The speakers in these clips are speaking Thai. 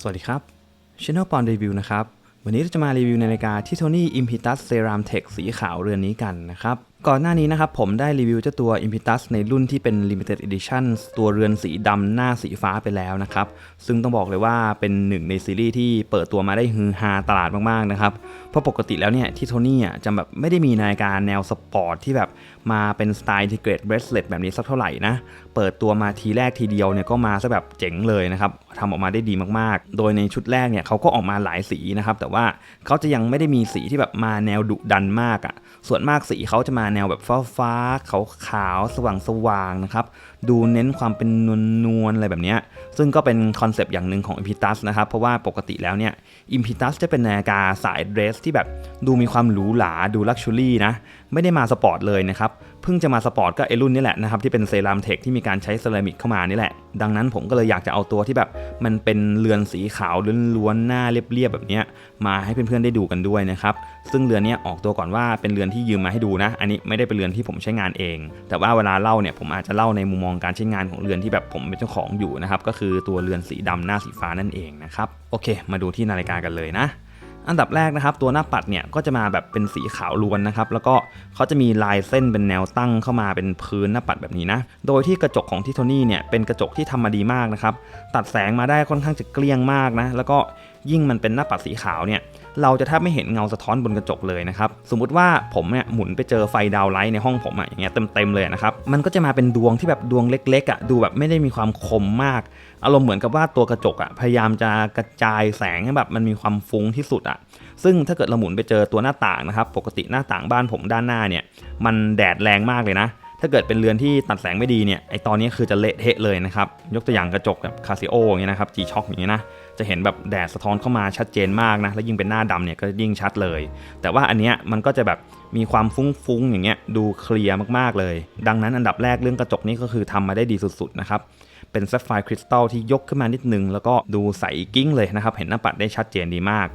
สวัสดีครับ Channel ปอนรีวิวนะครับ วันนี้เราจะมารีวิวนาฬิกาที่โทนี่ Impetus Ceram Tech สีขาวเรือนนี้กันนะครับ ก่อนหน้านี้นะครับผมได้รีวิวเจ้าตัว Impetus ในรุ่นที่เป็น Limited Edition ตัวเรือนสีดำหน้าสีฟ้าไปแล้วนะครับ ซึ่งต้องบอกเลยว่าเป็นหนึ่งในซีรีส์ที่เปิดตัวมาได้ฮือฮาตลาดมากๆนะครับ เพราะปกติแล้วเนี่ยที่โทนี่อะจะแบบไม่ได้มีนาฬิกาแนวสปอร์ตที่แบบมาเป็นสไตล์ที่เกรดเบรสเลตแบบนี้สักเท่าไหร่นะ เปิดตัวมาทีแรกทีเดียวเนี่ยก็มาซะแบบเจ๋งเลยนะครับทำออกมาได้ดีมากๆ โดยในชุดแรกเนี่ยเขาก็ออกมาหลายสีนะครับแต่ว่าเขาจะยังไม่ได้มีสีที่แบบมาแนวดุดันมากอะ่ะส่วนมากสีเขาจะมาแนวแบบฟ้าฟ้าขาวขาวสว่างสว่างนะครับ ดูเน้นความเป็นนวลนวลๆอะไรแบบนี้ ซึ่งก็เป็นคอนเซปต์อย่างหนึ่งของอิมพิตัสนะครับ เพราะว่าปกติแล้วเนี่ยอิมพิตัสจะเป็นนาฬิกาสายเดรสที่แบบดูมีความหรูหราดูลักชัวรี่นะ ไม่ได้มาสปอร์ตเลยนะครับ เพิ่งจะมาสปอร์ตก็ไอรุ่นนี้แหละนะครับที่เป็นเซรามเทคที่มีการใช้เซรามิกเข้ามานี่แหละ ดังนั้นผมก็เลยอยากจะเอาตัวที่แบบมันเป็นเรือนสีขาวล้วนๆหน้าเรียบๆแบบนี้มาให้เพื่อนๆได้ดูกันด้วยนะครับซึ่งเรือนนี้ออกตัวก่อนว่าเป็นเรือนที่ยืมมาให้ดูนะ อันนี้ไม่ได้เป็นเรือนที่ผมใช้งานเอง แต่ว่าเวลาเล่าเนี่ยผมอาจจะเล่าในมุมมองการใช้งานของเรือนที่แบบผมเป็นเจ้าของอยู่นะครับก็คือตัวเรือนสีดำหน้าสีฟ้านั่นเองนะครับโอเค มาดูที่นาฬิกากันเลยนะ อันดับแรกนะครับ ตัวหน้าปัดเนี่ยก็จะมาแบบเป็นสีขาวล้วนนะครับ แล้วก็เขาจะมีลายเส้นเป็นแนวตั้งเข้ามาเป็นพื้นหน้าปัดแบบนี้นะ โดยที่กระจกของทิโทนี่เนี่ยเป็นกระจกที่ทำมาดีมากนะครับ ตัดแสงมาได้ค่อนข้างจะเกลี้ยงมากนะ แล้วก็ ยิ่งมันเป็นหน้าปัดสีขาวเนี่ยเราจะแทบไม่เห็นเงาสะท้อนบนกระจกเลยนะครับ สมมุติว่าผมเนี่ยหมุนไปเจอไฟดาวไลท์ในห้องผมอะอย่างเงี้ยเต็มๆเลยนะครับ มันก็จะมาเป็นดวงที่แบบดวงเล็กๆอะดูแบบไม่ได้มีความคมมาก อารมณ์เหมือนกับว่าตัวกระจกอะพยายามจะกระจายแสงให้แบบมันมีความฟุ้งที่สุดอะซึ่งถ้าเกิดเราหมุนไปเจอตัวหน้าต่างนะครับ ปกติหน้าต่างบ้านผมด้านหน้าเนี่ย มันแดดแรงมากเลยนะ ถ้าเกิดเป็นเรือนที่ตัดแสงไม่ดีเนี่ย ไอตอนนี้คือจะเละเทะเลยนะครับ ยกตัวอย่างกระจกแบบคาซิโออย่างเงี้ยนะครับ G-Shock อย่างเงี้ยนะ จะเห็นแบบแดดสะท้อนเข้ามาชัดเจนมากนะ แล้วยิ่งเป็นหน้าดำเนี่ยก็ยิ่งชัดเลย แต่ว่าอันเนี้ยมันก็จะแบบมีความฟุ้งๆอย่างเงี้ยดูเคลียร์มากๆเลย ดังนั้นอันดับแรกเรื่องกระจกนี้ก็คือทำมาได้ดีสุดๆนะครับเป็นแซฟไฟร์คริสตัลที่ยกขึ้นมานิดนึง แล้วก็ดูใสกิ้งเลยนะครับ เห็นหน้าปัดได้ชัดเจนดีมาก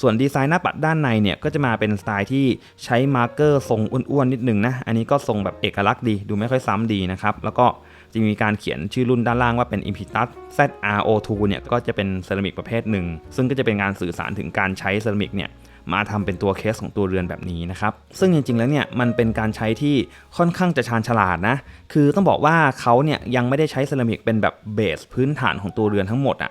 ส่วนดีไซน์หน้าปัดด้านในเนี่ยก็จะมาเป็นสไตล์ที่ใช้มาร์เกอร์ทรงอ้วนๆนิดนึงนะ อันนี้ก็ทรงแบบเอกลักษณ์ดี ดูไม่ค่อยซ้ำดีนะครับ แล้วก็ จะมีการเขียนชื่อรุ่นด้านล่างว่าเป็น Impetus ZRO2 เนี่ยก็จะเป็นเซรามิกประเภทหนึ่ง ซึ่งก็จะเป็นการสื่อสารถึงการใช้เซรามิกเนี่ยมาทำเป็นตัวเคสของตัวเรือนแบบนี้นะครับ ซึ่งจริงๆ แล้วเนี่ยมันเป็นการใช้ที่ค่อนข้างจะชาญฉลาดนะ คือต้องบอกว่าเขาเนี่ยยังไม่ได้ใช้เซรามิกเป็นแบบเบสพื้นฐานของตัวเรือนทั้งหมดอะ่ะ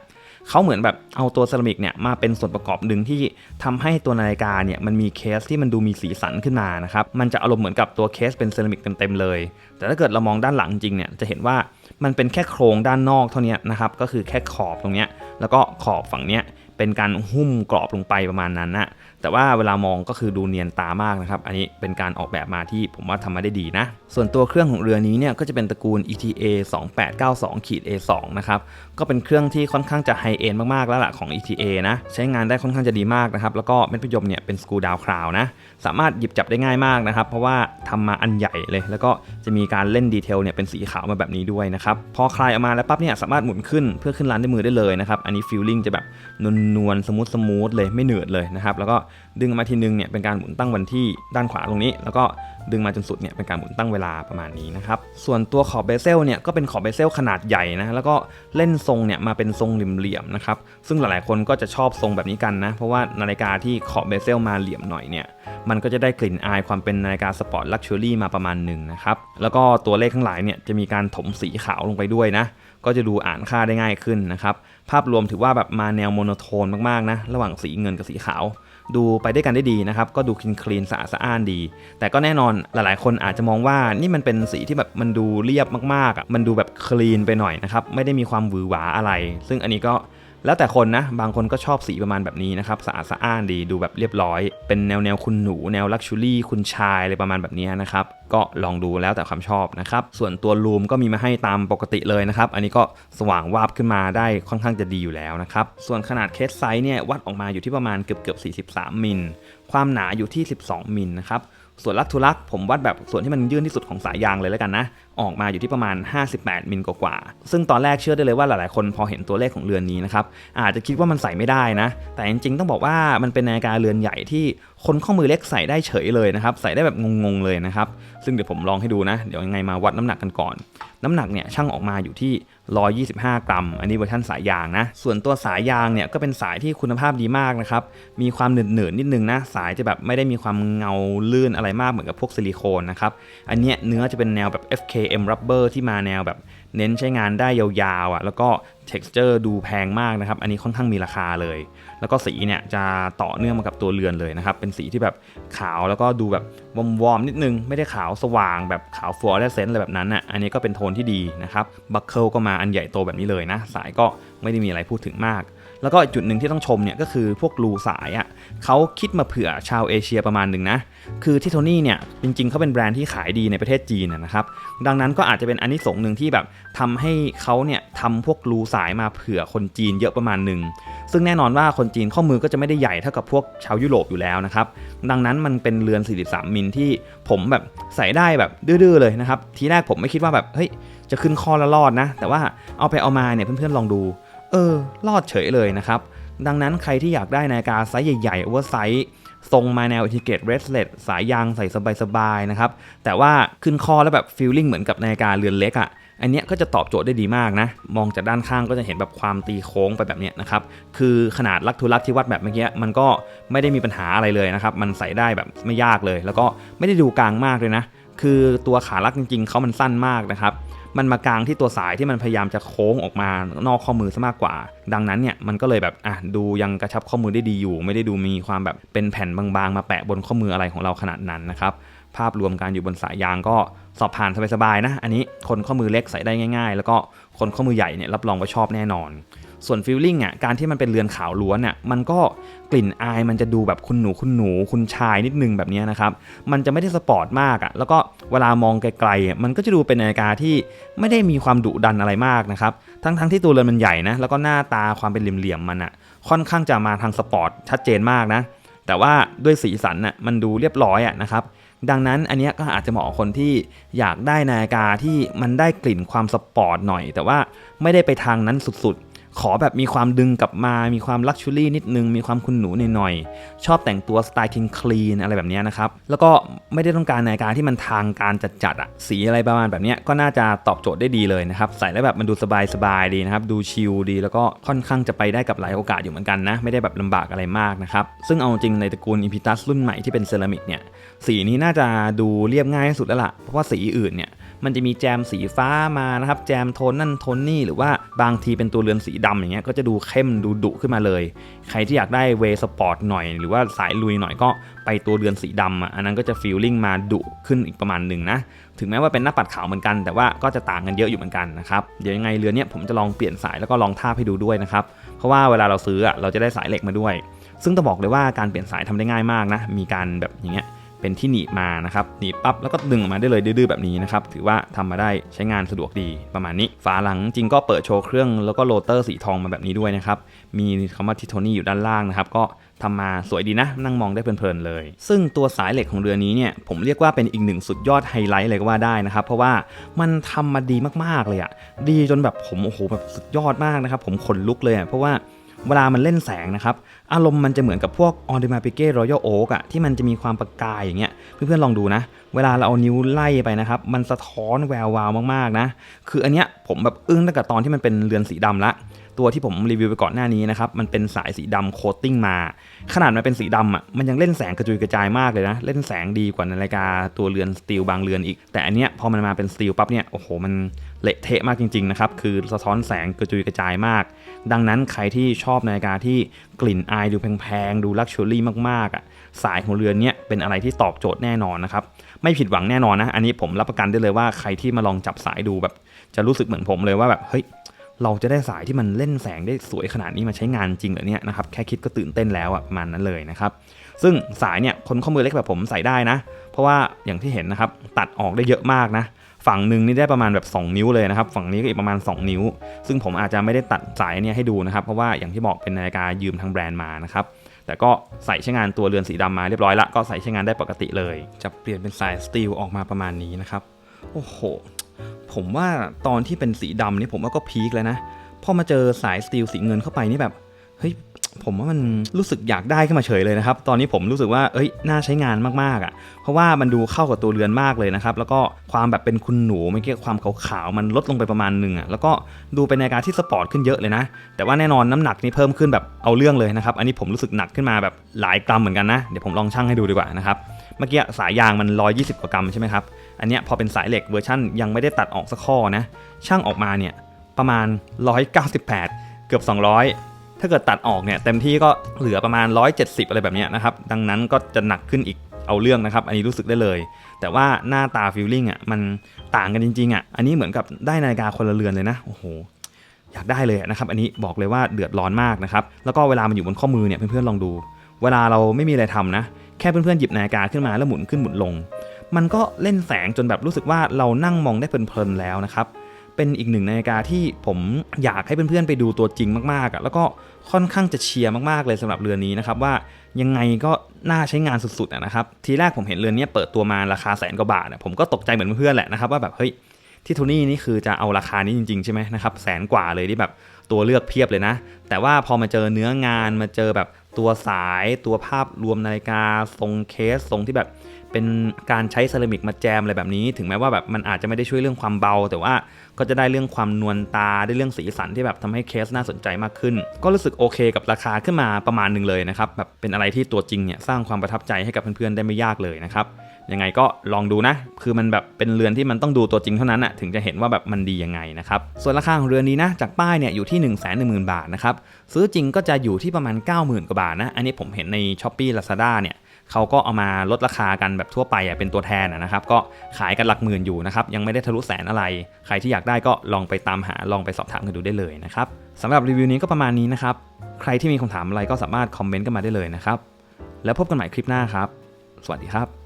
เขาเหมือนแบบเอาตัวเซรามิกเนี่ยมาเป็นส่วนประกอบหนึ่งที่ทำให้ตัวนาฬิกาเนี่ยมันมีเคสที่มันดูมีสีสันขึ้นมานะครับมันจะอารมณ์เหมือนกับตัวเคสเป็นเซรามิกเต็มๆเลย แต่ถ้าเกิดเรามองด้านหลังจริงเนี่ยจะเห็นว่ามันเป็นแค่โครงด้านนอกเท่านี้นะครับก็คือแค่ขอบตรงเนี้ยแล้วก็ขอบฝั่งเนี้ย เป็นการหุ้มกรอบลงไปประมาณนั้นนะแต่ว่าเวลามองก็คือดูเนียนตามากนะครับ อันนี้เป็นการออกแบบมาที่ผมว่าทำมาได้ดีนะ ส่วนตัวเครื่องของเรือนี้เนี่ยก็จะเป็นตระกูล ETA 2892ขีด A2 นะครับ ก็เป็นเครื่องที่ค่อนข้างจะไฮเอ็นมากๆแล้วล่ะของ ETA นะ ใช้งานได้ค่อนข้างจะดีมากนะครับ แล้วก็เม็ดพยมเนี่ยเป็นสกูดาวคราวนะ สามารถหยิบจับได้ง่ายมากนะครับ เพราะว่าทำมาอันใหญ่เลย แล้วก็จะมีการเล่นดีเทลเนี่ยเป็นสีขาวมาแบบนี้ด้วยนะครับ พอคลายออกมาแล้วปั๊บเนี่ยสามารถหมุนขึ้นเพื่อขึ้นร้านด้วยมือได้เลยนะครับ อันนี้ฟิลลิ่งจะแบบนนวลสมูทสมูทเลยไม่เหนืดเลยนะครับ แล้วก็ดึงมาทีนึงเนี่ยเป็นการหมุนตั้งวันที่ด้านขวาตรงนี้ แล้วก็ดึงมาจนสุดเนี่ยเป็นการหมุนตั้งเวลาประมาณนี้นะครับ ส่วนตัวขอบเบเซลเนี่ยก็เป็นขอบเบเซลขนาดใหญ่นะ แล้วก็เล่นทรงเนี่ยมาเป็นทรงเหลี่ยมๆนะครับ ซึ่งหลายๆคนก็จะชอบทรงแบบนี้กันนะ เพราะว่านาฬิกาที่ขอบเบเซลมาเหลี่ยมหน่อยเนี่ย มันก็จะได้กลิ่นอายความเป็นนาฬิกาสปอร์ตลักชัวรี่มาประมาณหนึ่งนะครับ แล้วก็ตัวเลขทั้งหลายเนี่ยจะมีการถมสีขาวลงไปด้วยนะ ก็จะดูอ่านค่าได้ง่ายขึ้นนะครับภาพรวมถือว่าแบบมาแนวโมโนโทนมากๆนะระหว่างสีเงินกับสีขาว ดูไปได้กันได้ดีนะครับก็ดูคลีนคลีนสะอาดสะอ้านดี แต่ก็แน่นอนหลายๆ คนอาจจะมองว่านี่มันเป็นสีที่แบบมันดูเรียบมากๆอะมันดูแบบคลีนไปหน่อยนะครับไม่ได้มีความหวือหวาอะไร ซึ่งอันนี้ก็ แล้วแต่คนนะ บางคนก็ชอบสีประมาณแบบนี้นะครับ สะอาดสะอ้านดี ดูแบบเรียบร้อย เป็นแนวแนวคุณหนู แนวลักชูรี่ คุณชายอะไรประมาณแบบนี้นะครับ ก็ลองดูแล้วแต่ความชอบนะครับ ส่วนตัวลูมก็มีมาให้ตามปกติเลยนะครับ อันนี้ก็สว่างวาบขึ้นมาได้ค่อนข้างจะดีอยู่แล้วนะครับ ส่วนขนาดเคสไซส์เนี่ยวัดออกมาอยู่ที่ประมาณเกือบเกือบ43 มิล ความหนาอยู่ที่ 12 มิลนะครับ ส่วนลักทุลักผมวัดแบบส่วนที่มันยื่นที่สุดของสายยางเลยแล้วกันนะ ออกมาอยู่ที่ประมาณ 58 มิลกว่าๆซึ่งตอนแรกเชื่อได้เลยว่าหลายๆ คนพอเห็นตัวเลขของเรือนนี้นะครับอาจจะคิดว่ามันใส่ไม่ได้นะ แต่จริงๆต้องบอกว่ามันเป็นนาฬิกาเรือนใหญ่ที่คนข้อมือเล็กใส่ได้เฉยเลยนะครับใส่ได้แบบงงๆเลยนะครับซึ่งเดี๋ยวผมลองให้ดูนะ เดี๋ยวยังไงมาวัดน้ำหนักกันก่อน น้ำหนักเนี่ยช่างออกมาอยู่ที่ 125 กรัม อันนี้เวอร์ชันสายยางนะ ส่วนตัวสายยางเนี่ยก็เป็นสายที่คุณภาพดีมากนะครับ มีความหนืดหนืดๆนิดนึงนะ สายจะแบบไม่ได้มีความเงาลื่นอะไรมากเหมือนกับพวกซิลิโคนนะครับ อันเนี้ยเนื้อจะเป็นแนวแบบ FKM rubber ที่มาแนวแบบ เน้นใช้งานได้ยาวๆอะแล้วก็ texture ดูแพงมากนะครับ อันนี้ค่อนข้างมีราคาเลย แล้วก็สีเนี่ยจะต่อเนื่องมากับตัวเรือนเลยนะครับ เป็นสีที่แบบขาวแล้วก็ดูแบบวอมๆนิดนึง ไม่ได้ขาวสว่างแบบขาวฟลูออเรสเซนต์อะไรแบบนั้นอะ อันนี้ก็เป็นโทนที่ดีนะครับ บัคเคิลก็มาอันใหญ่โตแบบนี้เลยนะ สายก็ไม่ได้มีอะไรพูดถึงมาก แล้วก็จุดหนึ่งที่ต้องชมเนี่ยก็คือพวกรูสายอะเขาคิดมาเผื่อชาวเอเชียประมาณหนึ่งนะ คือที่โทนี่เนี่ยจริงๆเขาเป็นแบรนด์ที่ขายดีในประเทศจีนนะครับ ดังนั้นก็อาจจะเป็นอันนี้สงส์หนึ่งที่แบบทำให้เขาเนี่ยทำพวกรูสายมาเผื่อคนจีนเยอะประมาณหนึ่ง ซึ่งแน่นอนว่าคนจีนข้อมือก็จะไม่ได้ใหญ่เท่ากับพวกชาวยุโรปอยู่แล้วนะครับ ดังนั้นมันเป็นเรือน 43 มิลที่ผมแบบใส่ได้แบบดื้อๆเลยนะครับ ทีแรกผมไม่คิดว่าแบบเฮ้ยจะขึ้นคอแล้วรอดนะ แต่ว่าเอาไปเอามาเนี่ยเพื่อนๆลองดู เออ รอดเฉยเลยนะครับ ดังนั้นใครที่อยากได้นาฬิกาไซส์ใหญ่ๆโอเวอร์ไซส์ทรงมาแนวอิทิเกตเรสเลตสายยางใส่สบายๆนะครับ แต่ว่าขึ้นคอแล้วแบบฟีลลิ่งเหมือนกับนาฬิกาเรือนเล็กอะ่ะ อันเนี้ยก็จะตอบโจทย์ได้ดีมากนะ มองจากด้านข้างก็จะเห็นแบบความตีโค้งไปแบบเนี้ยนะครับ คือขนาดลักทุลักที่วัดแบบเมื่อกี้มันก็ไม่ได้มีปัญหาอะไรเลยนะครับ มันใส่ได้แบบไม่ยากเลย แล้วก็ไม่ได้ดูกลางมากเลยนะ คือตัวขาลักจริงๆเขามันสั้นมากนะครับ มันมากลางที่ตัวสายที่มันพยายามจะโค้งออกมานอกข้อมือซะมากกว่า ดังนั้นเนี่ยมันก็เลยแบบอะดูยังกระชับข้อมือได้ดีอยู่ ไม่ได้ดูมีความแบบเป็นแผ่นบางๆ มาแปะบนข้อมืออะไรของเราขนาดนั้นนะครับภาพรวมการอยู่บนสายยางก็สอบผ่านสบายๆนะ อันนี้คนข้อมือเล็กใส่ได้ง่าย ๆ แล้วก็คนข้อมือใหญ่เนี่ยรับรองว่าชอบแน่นอน ส่วนฟิลลิ่งอะการที่มันเป็นเรือนขาวล้วนอะมันก็กลิ่นอายมันจะดูแบบคุณหนูคุณหนูคุณชายนิดนึงแบบนี้นะครับ มันจะไม่ได้สปอร์ตมากอะแล้วก็เวลามองไกลๆมันก็จะดูเป็นนาฬิกาที่ไม่ได้มีความดุดันอะไรมากนะครับ ทั้งๆที่ตัวเรือนมันใหญ่นะแล้วก็หน้าตาความเป็นเหลี่ยมๆมันอะค่อนข้างจะมาทางสปอร์ตชัดเจนมากนะแต่ว่าด้วยสีสันน่ะมันดูเรียบร้อยอะนะครับดังนั้นอันนี้ก็อาจจะเหมาะคนที่อยากได้นาฬิกาที่มันได้กลิ่นความสปอร์ตหน่อย แต่ว่าไม่ได้ไปทางนั้นสุด ขอแบบมีความดึงกลับมา มีความลักชัวรี่นิดนึง มีความคุณหนูหน่อยๆ ชอบแต่งตัวสไตล์คินคลีนอะไรแบบนี้นะครับ แล้วก็ไม่ได้ต้องการนาฬิกาที่มันทางการจัดๆอะสีอะไรประมาณแบบนี้ก็น่าจะตอบโจทย์ได้ดีเลยนะครับ ใส่แล้วแบบมันดูสบายๆดีนะครับ ดูชิลดี แล้วก็ค่อนข้างจะไปได้กับหลายโอกาสอยู่เหมือนกันนะ ไม่ได้แบบลำบากอะไรมากนะครับ ซึ่งเอาจริงในตระกูลอิมพิตัสรุ่นใหม่ที่เป็นเซรามิกเนี่ย สีนี้น่าจะดูเรียบง่ายที่สุดแล้วล่ะ เพราะว่าสีอื่นเนี่ย มันจะมีแจมสีฟ้ามานะครับ แจมโทนนั่นโทนนี่หรือว่าบางทีเป็นตัวเรือนสีดำอย่างเงี้ยก็จะดูเข้มดูดุขึ้นมาเลย ใครที่อยากได้เวสปอร์ตหน่อย หรือว่าสายลุยหน่อยก็ไปตัวเรือนสีดำอันนั้นก็จะฟีลลิ่งมาดุขึ้นอีกประมาณหนึ่งนะถึงแม้ว่าเป็นหน้าปัดขาวเหมือนกัน แต่ว่าก็จะต่างกันเยอะอยู่เหมือนกันนะครับเดี๋ยวยังไงเรือนเนี้ยผมจะลองเปลี่ยนสายแล้วก็ลองทาให้ดูด้วยนะครับเพราะว่าเวลาเราซื้ออะเราจะได้สายเหล็กมาด้วย ซึ่งต้องบอกเลยว่าการเปลี่ยนสายทำได้ง่ายมากนะมีการแบบอย่างเงี้ย เป็นที่หนีบมานะครับหนีบปั๊บแล้วก็ดึงออกมาได้เลยดื้อๆแบบนี้นะครับถือว่าทำมาได้ใช้งานสะดวกดีประมาณนี้ ฝาหลังจริงก็เปิดโชว์เครื่องแล้วก็โรเตอร์สีทองมาแบบนี้ด้วยนะครับมีคำว่าทิโทนี่อยู่ด้านล่างนะครับก็ทำมาสวยดีนะ นั่งมองได้เพลินๆเลย ซึ่งตัวสายเหล็กของเรือนี้เนี่ยผมเรียกว่าเป็นอีกหนึ่งสุดยอดไฮไลท์เลยก็ว่าได้นะครับ เพราะว่ามันทำมาดีมากๆเลยอะดีจนแบบผมโอ้โหแบบสุดยอดมากนะครับ ผมขนลุกเลยอะเพราะว่าเวลามันเล่นแสงนะครับ อารมณ์มันจะเหมือนกับพวกออเดมาปิเก้รอยัลโอ๊กอะที่มันจะมีความประกายอย่างเงี้ยเพื่อนๆลองดูนะ เวลาเราเอานิ้วไล่ไปนะครับ มันสะท้อนแวววาวมากๆนะ คืออันเนี้ยผมแบบอึ้งตั้งแต่ตอนที่มันเป็นเรือนสีดำละ ตัวที่ผมรีวิวไปก่อนหน้านี้นะครับ มันเป็นสายสีดำโคตติ้งมา ขนาดมันเป็นสีดำอะ มันยังเล่นแสงกระจุยกระจายมากเลยนะ เล่นแสงดีกว่านาฬิกาตัวเรือนสตีลบางเรือนอีก แต่อันเนี้ยพอมันมาเป็นสตีลปั๊บเนี่ย โอ้โห มันเละเทะมากจริงๆนะครับ คือสะท้อนแสงกระจุยกระจายมาก ดังนั้นใครที่ชอบนาฬิกาที่กลิ่นอายดูแพงๆ ดูลักชัวรี่มากๆอะ สายของเรือนเนี้ยเป็นอะไรที่ตอบโจทย์แน่นอนนะครับ ไม่ผิดหวังแน่นอนนะ อันนี้ผมรับประกันได้เลยว่าใครที่มาลองจับสายดูแบบ จะรู้สึกเหมือนผมเลยว่าแบบ เฮ้ย เราจะได้สายที่มันเล่นแสงได้สวยขนาดนี้มาใช้งานจริงเหรอเนี่ยนะครับแค่คิดก็ตื่นเต้นแล้วอะมันนั้นเลยนะครับซึ่งสายเนี่ยคนข้อมือเล็กแบบผมใส่ได้นะ เพราะว่าอย่างที่เห็นนะครับตัดออกได้เยอะมากนะฝั่งหนึ่งนี่ได้ประมาณแบบ 2 นิ้วเลยนะครับ ฝั่งนี้ก็อีกประมาณ 2 นิ้ว ซึ่งผมอาจจะไม่ได้ตัดสายเนี่ยให้ดูนะครับ เพราะว่าอย่างที่บอกเป็นนาฬิกายืมทางแบรนด์มานะครับแต่ก็ใส่ใช้งานตัวเรือนสีดำมาเรียบร้อยละก็ใส่ใช้งานได้ปกติเลย จะเปลี่ยนเป็นสายสตีลออกมาประมาณนี้นะครับ โอ้โห ผมว่าตอนที่เป็นสีดำนี่ผมว่าก็พีคแล้วนะ พอมาเจอสายสตีลสีเงินเข้าไปนี่แบบเฮ้ยผมว่ามันรู้สึกอยากได้ขึ้นมาเฉยเลยนะครับ ตอนนี้ผมรู้สึกว่าเอ้ยน่าใช้งานมากๆอะ่ะ เพราะว่ามันดูเข้ากับตัวเรือนมากเลยนะครับ แล้วก็ความแบบเป็นคุณหนูเมื่อกี้ความขาวๆมันลดลงไปประมาณหนึ่งอะ่ะแล้วก็ดูเป็นนาฬิกาที่สปอร์ตขึ้นเยอะเลยนะ แต่ว่าแน่นอนน้ำหนักนี่เพิ่มขึ้นแบบเอาเรื่องเลยนะครับ อันนี้ผมรู้สึกหนักขึ้นมาแบบหลายกรัมเหมือนกันนะ เดี๋ยวผมลองชั่งให้ดูดีกว่านะครับ มื่อกี้สายยางมัน 120 กว่ากรัมใช่ไหมครับ อันเนี้ยพอเป็นสายเหล็กเวอร์ชั่นยังไม่ได้ตัดออกสักข้อนะ ช่างออกมาเนี่ยประมาณ 198 เกือบ 200 ถ้าเกิดตัดออกเนี่ยเต็มที่ก็เหลือประมาณ 170 อะไรแบบนี้นะครับ ดังนั้นก็จะหนักขึ้นอีกเอาเรื่องนะครับ อันนี้รู้สึกได้เลย แต่ว่าหน้าตาฟิลลิ่งอะมันต่างกันจริงๆอะ อันนี้เหมือนกับได้นาฬิกาคนละเรือนเลยนะ โอ้โห อยากได้เลยนะครับ อันนี้บอกเลยว่าเดือดร้อนมากนะครับ แล้วก็เวลามันอยู่บนข้อมือเนี่ยเพื่อนๆลองดู เวลาเราไม่มีอะไรทำนะ ค่เพื่อนๆหยิบนาฬิกาขึ้นมาแล้วหมุนขึ้นหมุนลง มันก็เล่นแสงจนแบบรู้สึกว่าเรานั่งมองได้เพลินๆแล้วนะครับเป็นอีกหนึ่งนาฬิกาที่ผมอยากให้เพื่อนๆไปดูตัวจริงมากๆอะแล้วก็ค่อนข้างจะเชียร์มากๆเลยสำหรับเรือนนี้นะครับว่ายังไงก็น่าใช้งานสุดๆนะครับทีแรกผมเห็นเรือนนี้เปิดตัวมาราคาแสนกว่าบาทอะผมก็ตกใจเหมือนเพื่อนแหละนะครับว่าแบบเฮ้ยที่โทนี่นี่คือจะเอาราคานี้จริงๆใช่ไหมนะครับแสนกว่าเลยที่แบบตัวเลือกเพียบเลยนะ แต่ว่าพอมาเจอเนื้องานมาเจอแบบ ตัวสายตัวภาพรวมนาฬิกาทรงเคสทรงที่แบบเป็นการใช้เซรามิกมาแจมอะไรแบบนี้ ถึงแม้ว่าแบบมันอาจจะไม่ได้ช่วยเรื่องความเบา แต่ว่าก็จะได้เรื่องความนวลตาได้เรื่องสีสันที่แบบทำให้เคสน่าสนใจมากขึ้น ก็รู้สึกโอเคกับราคาขึ้นมาประมาณหนึ่งเลยนะครับแบบเป็นอะไรที่ตัวจริงเนี่ยสร้างความประทับใจให้กับเพื่อนๆได้ไม่ยากเลยนะครับ ยังไงก็ลองดูนะ คือมันแบบเป็นเรือนที่มันต้องดูตัวจริงเท่านั้นอะถึงจะเห็นว่าแบบมันดียังไงนะครับ ส่วนราคาของเรือนนี้นะ จากป้ายเนี่ยอยู่ที่ 1 1 0 0 0 0 บาทนะครับ ซื้อจริงก็จะอยู่ที่ประมาณ 90,000 กว่าบาทนะ อันนี้ผมเห็นใน s h อ p e e Lazada เนี่ยเขาก็เอามาลดราคากันแบบทั่วไปอะเป็นตัวแทนนะครับ ก็ขายกันหลักหมื่นอยู่นะครับยังไม่ได้ทะลุแสนอะไร ใครที่อยากได้ก็ลองไปตามหาลองไปสอบถามกันดูได้เลยนะครับสำหรับรีวิวนี้ก็ประมาณนี้นะครับใครที่มีคำถามอะไรก็สามารถคอมเมนต์กันมาได้เลยนะครับแล้วพบกันใหม่คลิปหน้าครับ สวัสดีครับ